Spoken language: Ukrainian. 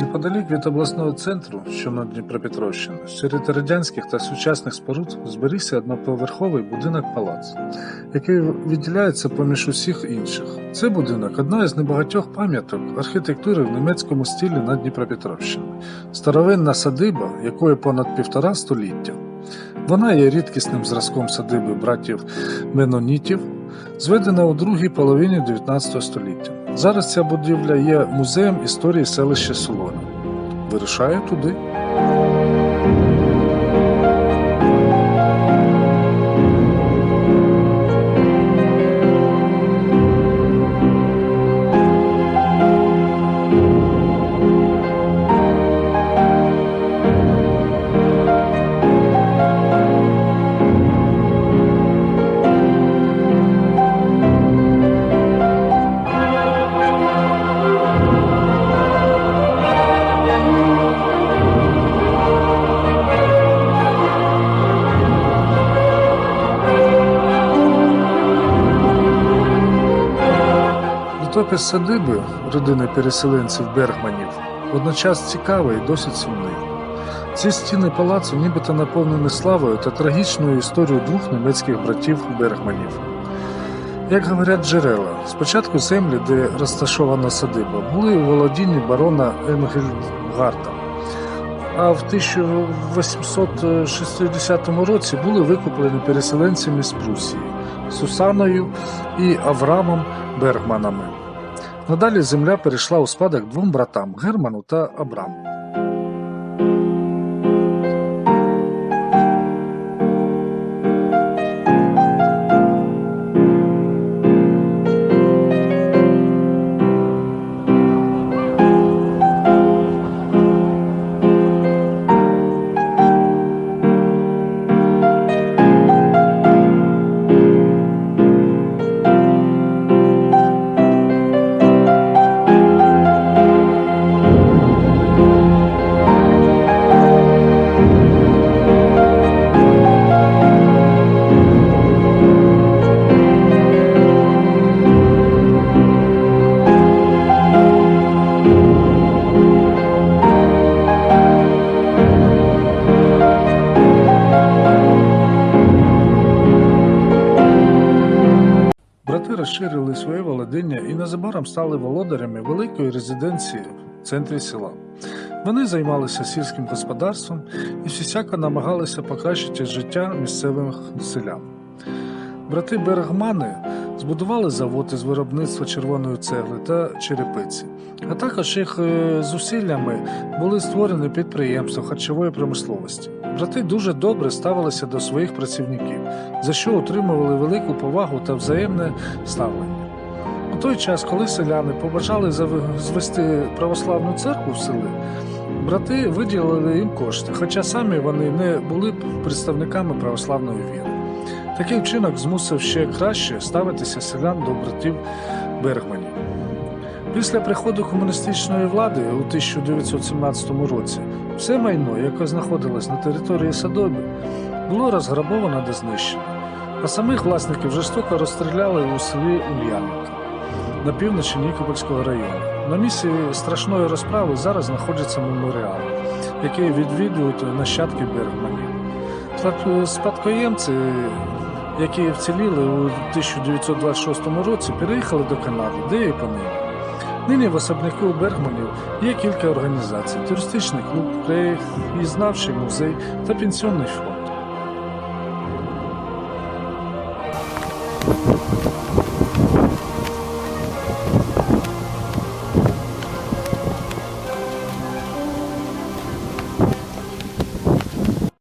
Неподалік від обласного центру, що на Дніпропетровщині, серед радянських та сучасних споруд зберігся одноповерховий будинок палац, який відділяється поміж усіх інших. Цей будинок одна із небагатьох пам'яток архітектури в німецькому стилі на Дніпропетровщині, старовинна садиба, якої понад півтора століття. Вона є рідкісним зразком садиби братів Менонітів, зведена у другій половині 19 століття. Зараз ця будівля є музеєм історії селища Солона. Вирушаю туди. Літопис садиби родини переселенців Бергманів водночас цікавий і досить сумний. Ці стіни палацу нібито наповнені славою та трагічною історією двох німецьких братів Бергманів. Як говорять джерела, спочатку землі, де розташована садиба, були у володінні барона Енгельгарда, а в 1860 році були викуплені переселенцями з Прусії Сусаною і Аврамом Бергманами. Надалі земля перейшла у спадок двом братам Герману та Абраму. Розширили своє володіння і незабаром стали володарями великої резиденції в центрі села. Вони займалися сільським господарством і всісяко намагалися покращити життя місцевих селян. Брати Бергмани збудували завод із виробництва червоної цегли та черепиці, а також їх е, зусиллями були створені підприємства харчової промисловості. Брати дуже добре ставилися до своїх працівників, за що отримували велику повагу та взаємне ставлення. У той час, коли селяни побажали звести православну церкву в селі, брати виділили їм кошти, хоча самі вони не були представниками православної віри. Такий вчинок змусив ще краще ставитися селян до братів Бергманів. Після приходу комуністичної влади у 1917 році все майно, яке знаходилось на території Садоби, було розграбовано та знищено, а самих власників жорстоко розстріляли у селі Ульянівка на півночі Нікопольського району. На місці страшної розправи зараз знаходиться меморіал, який відвідують нащадки Бергманів. Спад- Спадкоємці, які вціліли у 1926 році, переїхали до Канади, де і понині. Нині в особняку Бергманів є кілька організацій: туристичний клуб, краєзнавчий музей та пенсіонний фонд.